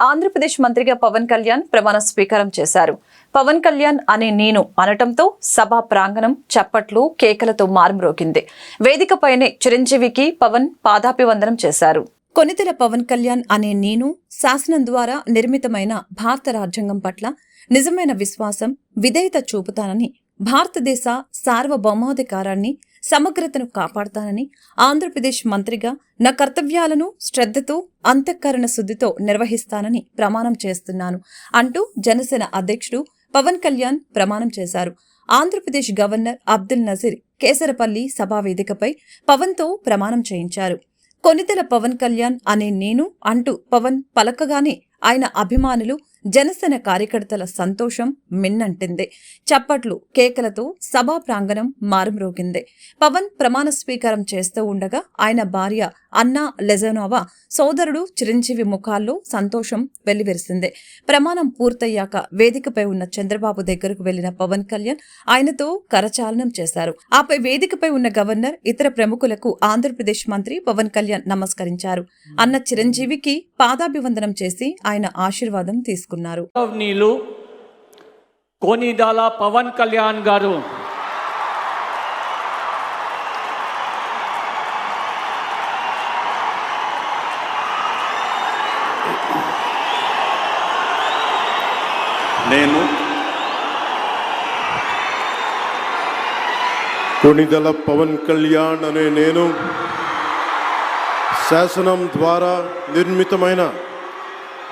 ఆంధ్రప్రదేశ్ మంత్రిగా పవన్ కళ్యాణ్ ప్రమాణ స్వీకారం చేశారు. పవన్ కళ్యాణ్ అనే నేను అనటంతో సభా ప్రాంగణం చప్పట్లు కేకలతో మారుమ్రోగింది వేదికపైనే చిరంజీవికి పవన్ పాదాభివందనం చేశారు. కొనితెల పవన్ కళ్యాణ్ అనే నేను శాసనం ద్వారా నిర్మితమైన భారత రాజ్యాంగం పట్ల నిజమైన విశ్వాసం విధేయత చూపుతానని భారతదేశ సార్వభౌమాధికారాన్ని సమగ్రతను కాపాడతానని ఆంధ్రప్రదేశ్ మంత్రిగా నా కర్తవ్యాలను శ్రద్ధతో అంతఃకరణ శుద్ధితో నిర్వహిస్తానని ప్రమాణం చేస్తున్నాను అంటూ జనసేన అధ్యక్షుడు పవన్ కళ్యాణ్ ప్రమాణం చేశారు. ఆంధ్రప్రదేశ్ గవర్నర్ అబ్దుల్ నజీర్ కేసరపల్లి సభా వేదికపై పవన్తో ప్రమాణం చేయించారు. కొనితెల పవన్ కళ్యాణ్ అనే నేను అంటూ పవన్ పలకగానే ఆయన అభిమానులు జనసేన కార్యకర్తల సంతోషం మిన్నంటింది. చప్పట్లు కేకలతో సభా ప్రాంగణం మారుమ్రోగింది. పవన్ ప్రమాణ స్వీకారం చేస్తూ ఉండగా ఆయన భార్య అన్నా లెజనోవా సోదరుడు చిరంజీవి ముఖాల్లో సంతోషం వెల్లివిరిసింది. ప్రమాణం పూర్తయ్యాక వేదికపై ఉన్న చంద్రబాబు దగ్గరకు వెళ్ళిన పవన్ కళ్యాణ్ ఆయనతో కరచాలనం చేశారు. ఆపై వేదికపై ఉన్న గవర్నర్ ఇతర ప్రముఖులకు ఆంధ్రప్రదేశ్ మంత్రి పవన్ కళ్యాణ్ నమస్కరించారు. అన్న చిరంజీవికి పాదాభివందనం చేసి ఆయన ఆశీర్వాదం తీసుకున్నారు. కోనిదాల పవన్ కళ్యాణ్ గారు. నేను కొణిదల పవన్ కళ్యాణ్ అనే నేను శాసనం ద్వారా నిర్మితమైన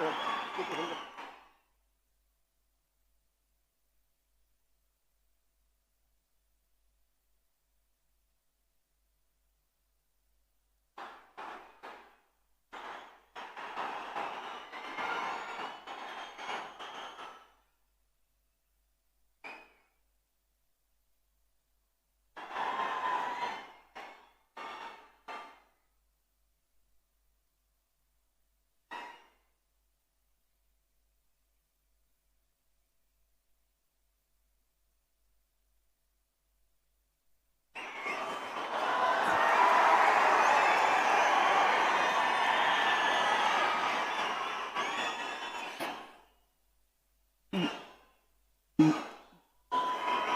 我不不不